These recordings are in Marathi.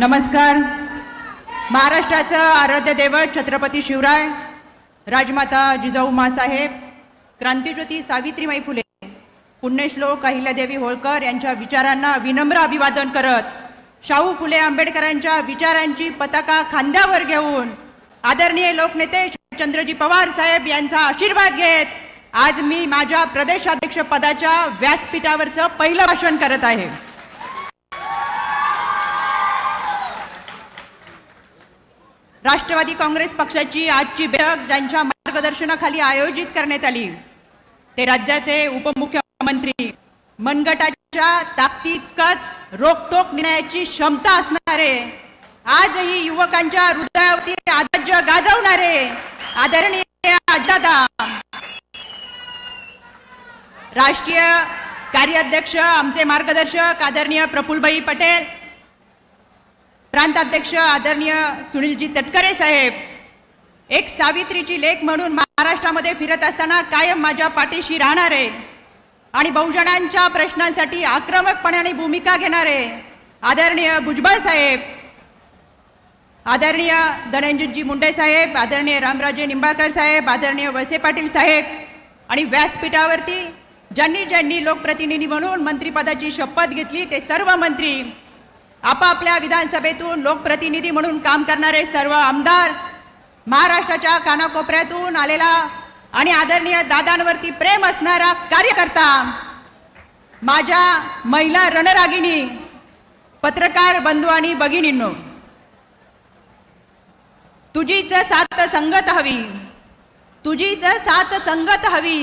नमस्कार. महाराष्ट्राचं आराध्य दैवत छत्रपती शिवराय राजमाता जिजाऊ मासाहेब क्रांतीज्योती सावित्रीमाई फुले पुण्यश्लोक अहिल्यादेवी होळकर यांच्या विचारांना विनम्र अभिवादन करत शाहू फुले आंबेडकरांच्या विचारांची पताका खांद्यावर घेऊन आदरणीय लोकनेते चंद्रजी पवार साहेब यांचा आशीर्वाद घेत आज मी माझ्या प्रदेशाध्यक्ष पदाच्या व्यासपीठावरचं पहिलं भाषण करत आहे. राष्ट्रवादी काँग्रेस पक्षाची आजची बैठक ज्यांच्या मार्गदर्शनाखाली आयोजित करण्यात आली. ते राज्याचे उपमुख्यमंत्री. मनगटाच्या ताकदीतकच रोकटोक निर्णयाची क्षमता असणारे. आजही युवकांच्या हृदयावरती आदर्श गाजवणारे आदरणीय अड्डादा राष्ट्रीय कार्याध्यक्ष आमचे मार्गदर्शक आदरणीय प्रफुल्लभाई पटेल प्रांताध्यक्ष आदरणीय सुनीलजी तटकरे साहेब एक सावित्रीची लेख म्हणून महाराष्ट्रामध्ये फिरत असताना कायम माझ्या पाठीशी राहणारे आणि बहुजनांच्या प्रश्नांसाठी आक्रमकपणाने भूमिका घेणारे आदरणीय भुजबळ साहेब आदरणीय धनंजयजी मुंडे साहेब आदरणीय रामराजे निंबाळकर साहेब आदरणीय वळसे पाटील साहेब आणि व्यासपीठावरती ज्यांनी ज्यांनी लोकप्रतिनिधी म्हणून मंत्रिपदाची शपथ घेतली ते सर्व मंत्री आपापल्या विधानसभेतून लोकप्रतिनिधी म्हणून काम करणारे सर्व आमदार महाराष्ट्राच्या कानाकोपऱ्यातून आलेला आणि आदरणीय दादांवरती प्रेम असणारा कार्यकर्ता माझ्या महिला रणरागिणी पत्रकार बंधू आणि भगिनींनो तुझीच साथ संगत हवी तुझीच साथ संगत हवी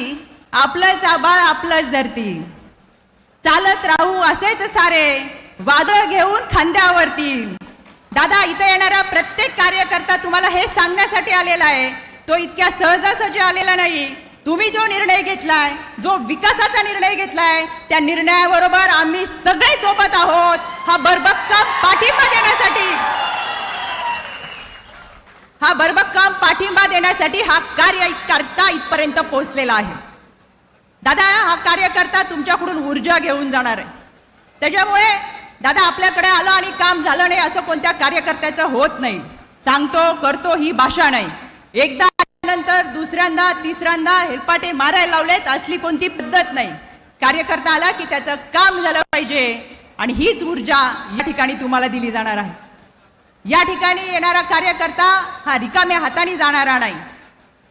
आपलंच आबाळ आपलंच धरती चालत राहू असेच सारे वादळ घेऊन खांद्यावरती. दादा इथे येणारा प्रत्येक कार्यकर्ता तुम्हाला हे सांगण्यासाठी आलेला आहे. तो इतक्या सहजासहजी आलेला नाही. तुम्ही जो निर्णय घेतलाय जो विकासाचा निर्णय घेतलाय त्या निर्णयाबरोबर आम्ही सगळे सोबत आहोत. हा बरबक्कम पाठिंबा देण्यासाठी. हा बरबक्कम पाठिंबा देण्यासाठी हा कार्य करता इथपर्यंत पोहोचलेला आहे. दादा हा कार्यकर्ता तुमच्याकडून ऊर्जा घेऊन जाणार आहे. त्याच्यामुळे दादा आपल्याकडे आलं आणि काम झालं नाही असं कोणत्या कार्यकर्त्याचं होत नाही. सांगतो करतो ही भाषा नाही. एकदा नंतर दुसऱ्यांदा तिसऱ्यांदा हेलपाटे मारायला लावलेत असली कोणती पद्धत नाही. कार्यकर्ता आला की त्याचं काम झालं पाहिजे आणि हीच ऊर्जा या ठिकाणी तुम्हाला दिली जाणार आहे. या ठिकाणी येणारा कार्यकर्ता हा रिकाम्या हाताने जाणारा नाही.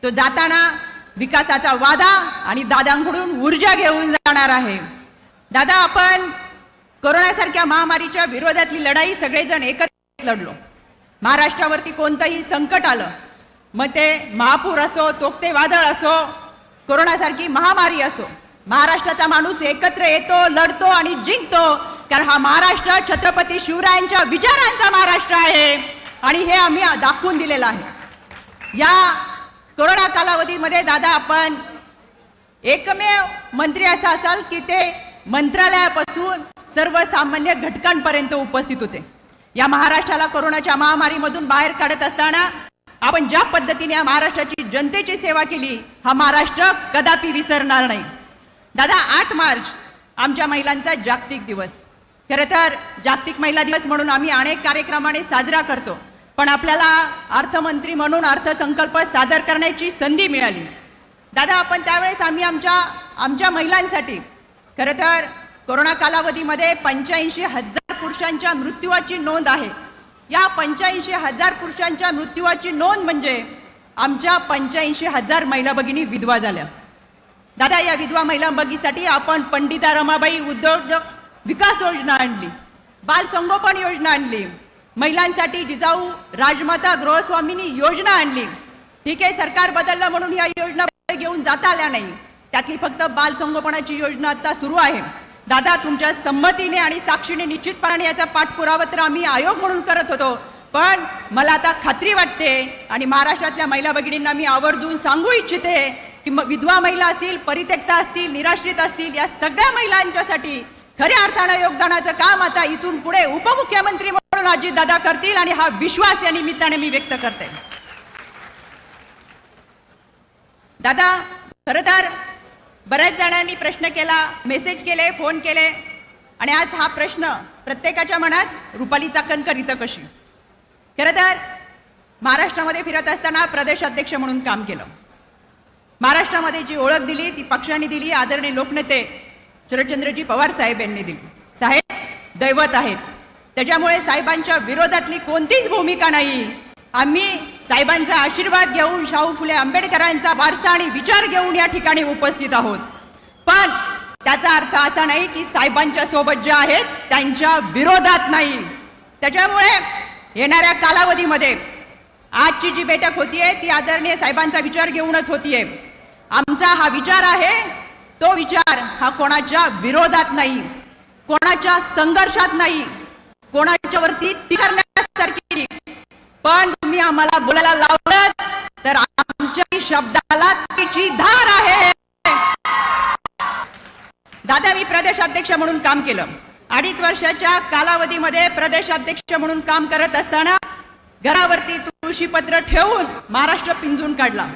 तो जाताना विकासाचा वादा आणि दादांकडून ऊर्जा घेऊन जाणार आहे. दादा आपण कोरोनासारख्या महामारीच्या विरोधातली लढाई सगळेजण एकत्र लढलो. महाराष्ट्रावरती कोणतंही संकट आलं मग ते महापूर असो तोकते वादळ असो कोरोनासारखी महामारी असो महाराष्ट्राचा माणूस एकत्र येतो लढतो आणि जिंकतो कारण हा महाराष्ट्र छत्रपती शिवरायांच्या विचारांचा महाराष्ट्र आहे. आणि हे आम्ही दाखवून दिलेलं आहे. या कोरोना कालावधीमध्ये दादा आपण एकमेव मंत्री असा असाल की ते मंत्रालयापासून सर्वसामान्य घटकांपर्यंत उपस्थित होते. या महाराष्ट्राला कोरोनाच्या महामारीमधून बाहेर काढत असताना आपण ज्या पद्धतीने या महाराष्ट्राची जनतेची सेवा केली हा महाराष्ट्र कदापि विसरणार नाही. दादा आठ मार्च आमच्या महिलांचा जागतिक दिवस. खरं तर जागतिक महिला दिवस म्हणून आम्ही अनेक कार्यक्रमाने साजरा करतो. पण आपल्याला अर्थमंत्री म्हणून अर्थसंकल्प सादर करण्याची संधी मिळाली. दादा आपण त्यावेळेस आम्ही आमच्या आमच्या महिलांसाठी खरं तर कोरोना कालावधीमध्ये पंच्याऐंशी हजार पुरुषांच्या मृत्यूची नोंद आहे. या पंच्याऐंशी हजार पुरुषांच्या मृत्यूची नोंद म्हणजे आमच्या पंच्याऐंशी हजार महिला भगिनी विधवा झाल्या. दादा या विधवा महिला बगीसाठी आपण पंडिता रमाबाई उद्योजक विकास योजना आणली बाल संगोपन योजना आणली महिलांसाठी जिजाऊ राजमाता गृहस्वामींनी योजना आणली. ठीक आहे सरकार बदललं म्हणून या योजना घेऊन जाता आल्या नाही. त्यातली फक्त बाल संगोपनाची योजना आता सुरू आहे. दादा तुमच्या संमतीने आणि साक्षीने निश्चितपणे याचा पाठपुरावा तर आम्ही आयोग म्हणून करत होतो. पण मला आता खात्री वाटते आणि महाराष्ट्रातल्या महिला भगिनींना मी आवर्जून सांगू इच्छिते की विधवा महिला असतील परित्यक्ता असतील निराश्रित असतील या सगळ्या महिलांच्यासाठी खऱ्या अर्थानं योगदानाचं काम आता इथून पुढे उपमुख्यमंत्री म्हणून अजित दादा करतील आणि हा विश्वास या निमित्ताने मी व्यक्त करते. दादा खरं तर बऱ्याच जणांनी प्रश्न केला मेसेज केले फोन केले. आणि आज हा प्रश्न प्रत्येकाच्या मनात रुपाली चाकणकर इथं कशी? खरं तर महाराष्ट्रामध्ये फिरत असताना प्रदेश अध्यक्ष म्हणून काम केलं. महाराष्ट्रामध्ये जी ओळख दिली ती पक्षाने दिली आदरणीय लोकनेते शरदचंद्रजी पवार साहेब यांनी दिली. साहेब दैवत आहेत. त्याच्यामुळे साहेबांच्या विरोधातली कोणतीच भूमिका नाही. आम्ही साहेबांचा आशीर्वाद घेऊन शाहू फुले आंबेडकरांचा वारसा आणि विचार घेऊन या ठिकाणी उपस्थित आहोत. पण त्याचा अर्थ असा नाही की साहेबांच्या सोबत जे आहेत त्यांच्या विरोधात नाही. त्याच्यामुळे येणाऱ्या कालावधीमध्ये आजची जी बैठक होतीये ती आदरणीय साहेबांचा विचार घेऊनच होतीये. आमचा हा विचार आहे तो विचार हा कोणाच्या विरोधात नाही कोणाच्या संघर्षात नाही कोणाच्यावरती करण्यासारखी पण आम्हाला बोलायला लावलं तर आमच्या शब्दाला तिची धार आहे. दादा मी प्रदेशाध्यक्ष म्हणून काम केलं. अडीच वर्षाच्या कालावधीमध्ये प्रदेशाध्यक्ष म्हणून काम करत असताना घरावरती तुळशीपत्र ठेवून महाराष्ट्र पिंजून काढला.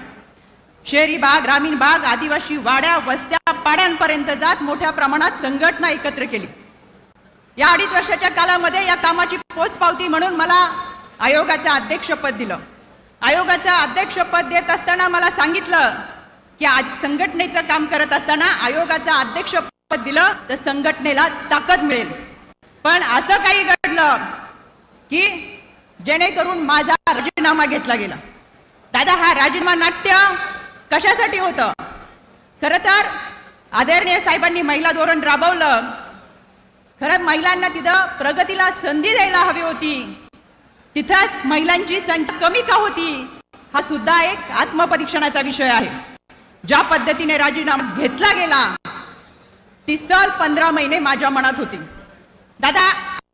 शहरी भाग ग्रामीण भाग आदिवासी वाड्या वस्त्या पाड्यांपर्यंत जात मोठ्या प्रमाणात संघटना एकत्र केली. या अडीच वर्षाच्या कालामध्ये या कामाची पोचपावती म्हणून मला आयोगाचं अध्यक्षपद दिलं. आयोगाचं अध्यक्षपद देत असताना मला सांगितलं की आज संघटनेचं काम करत असताना आयोगाचं अध्यक्षपद दिलं तर संघटनेला ताकद मिळेल. पण असं काही घडलं की जेणेकरून माझा राजीनामा घेतला गेला. दादा हा राजीनामा नाट्य कशासाठी होतं? खरं तर आदरणीय साहेबांनी महिला धोरण राबवलं. खरं महिलांना तिथं प्रगतीला संधी द्यायला हवी होती. तिथंच महिलांची संख्या कमी का होती हा सुद्धा एक आत्मपरीक्षणाचा विषय आहे. ज्या पद्धतीने राजीनामा घेतला गेला ती सल पंधरा महिने माझ्या मनात होती. दादा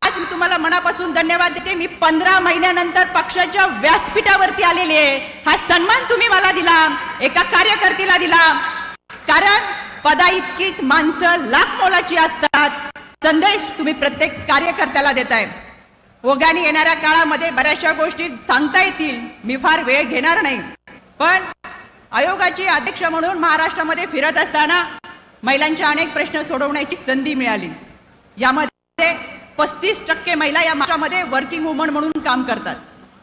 आज मी तुम्हाला मनापासून धन्यवाद देते. मी पंधरा महिन्यानंतर पक्षाच्या व्यासपीठावरती आलेले आहे. हा सन्मान तुम्ही मला दिला एका कार्यकर्तीला दिला. कारण पदा इतकीच माणसं लाख मोलाची असतात. संदेश तुम्ही प्रत्येक कार्यकर्त्याला देताय. ओघाने येणाऱ्या काळामध्ये बऱ्याचशा गोष्टी सांगता येतील. मी फार वेळ घेणार नाही. पण आयोगाची अध्यक्ष म्हणून महाराष्ट्रामध्ये फिरत असताना महिलांचे अनेक प्रश्न सोडवण्याची संधी मिळाली. यामध्ये पस्तीस टक्के महिला या महाराष्ट्रामध्ये वर्किंग वुमन म्हणून काम करतात.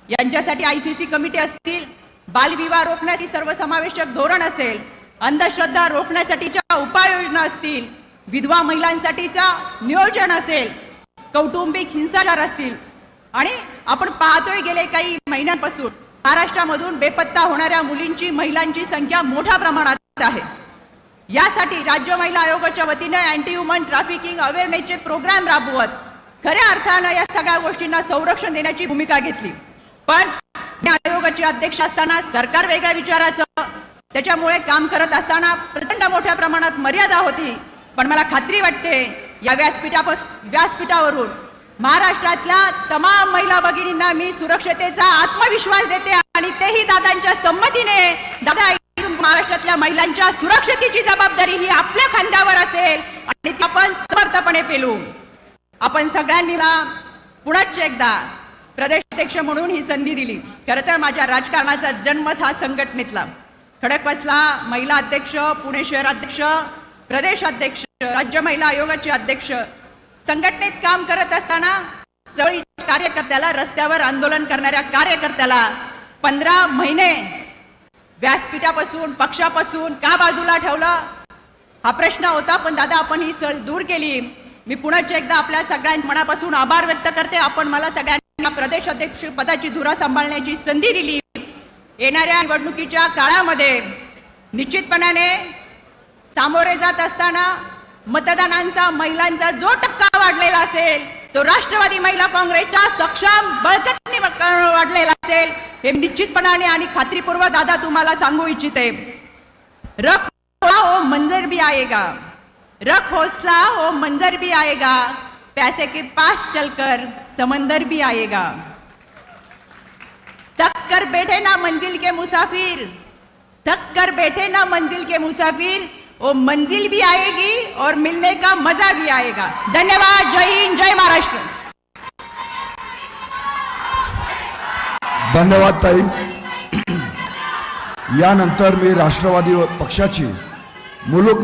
यांच्यासाठी आय सी सी कमिटी असतील बालविवाह रोखण्याची सर्वसमावेशक धोरण असेल अंधश्रद्धा रोखण्यासाठीच्या उपाययोजना असतील विधवा महिलांसाठीचा नियोजन असेल कौटुंबिक हिंसाचार असतील आणि आपण पाहतोय गेले काही महिन्यांपासून महाराष्ट्रामधून बेपत्ता होणाऱ्या मुलींची महिलांची संख्या मोठ्या प्रमाणात आहे. यासाठी राज्य महिला आयोगाच्या वतीनं अँटी ह्युमन ट्रॅफिकिंग अवेअरनेसचे प्रोग्राम राबवत खऱ्या अर्थानं या सगळ्या गोष्टींना संरक्षण देण्याची भूमिका घेतली. पण मी आयोगाचे अध्यक्ष असताना सरकार वेगळ्या विचाराचं त्याच्यामुळे काम करत असताना प्रचंड मोठ्या प्रमाणात मर्यादा होती. पण मला खात्री वाटते या व्यासपीठा व्यासपीठावरून महाराष्ट्रातल्या तमाम महिला भगिनींना मी सुरक्षतेचा आत्मविश्वास देते आणि तेही दादांच्या संमतीने. दादा महाराष्ट्रातल्या महिलांच्या सुरक्षतेची जबाबदारी ही आपल्या खांद्यावर असेल आणि ती आपण समर्थपणे पेलू. आपण सगळ्यांनी मला एकदा प्रदेशाध्यक्ष म्हणून ही संधी दिली. खरं तर माझ्या राजकारणाचा जन्मच हा संघटनेतला. खडकवासला महिला अध्यक्ष पुणे शहराध्यक्ष प्रदेशाध्यक्ष राज्य महिला आयोगाचे अध्यक्ष संघटनेत काम करत असताना जवळ कार्यकर्त्याला रस्त्यावर आंदोलन करणाऱ्या कार्यकर्त्याला पंधरा महिने व्यासपीठापासून पक्षापासून का बाजूला ठेवलं? हा प्रश्न होता पण दादा आपण ही सल दूर केली. मी पुन्हा एकदा आपल्या सगळ्यांच्या मनापासून आभार व्यक्त करते. आपण मला सगळ्यांना प्रदेश अध्यक्ष पदाची धुरा सांभाळण्याची संधी दिली. येणाऱ्या निवडणुकीच्या काळामध्ये निश्चितपणाने सामोरे जात असताना मतदानांचा महिलांचा जो टक्का वाढलेला असेल तो राष्ट्रवादी महिला काँग्रेसच्या सक्षम बळकटीने वाढलेला असेल हे निश्चितपणाने आणि खात्रीपूर्वक दादा तुम्हाला सांगू इच्छिते. रख हो मंजर भी आएगा. रख हौसला हो मंजर भी आएगा. पैसे के पास चलकर समंदर भी आएगा. थक कर बैठे ना मंजिल के मुसाफिर. थक कर बैठे ना मंजिल के मुसाफिर. वो मंजिल भी आएगी और मिलने का मजा भी आएगा। धन्यवाद जय हिंद जय महाराष्ट्र। धन्यवाद ताई। यानंतर मी राष्ट्रवादी पक्षाची मुलुक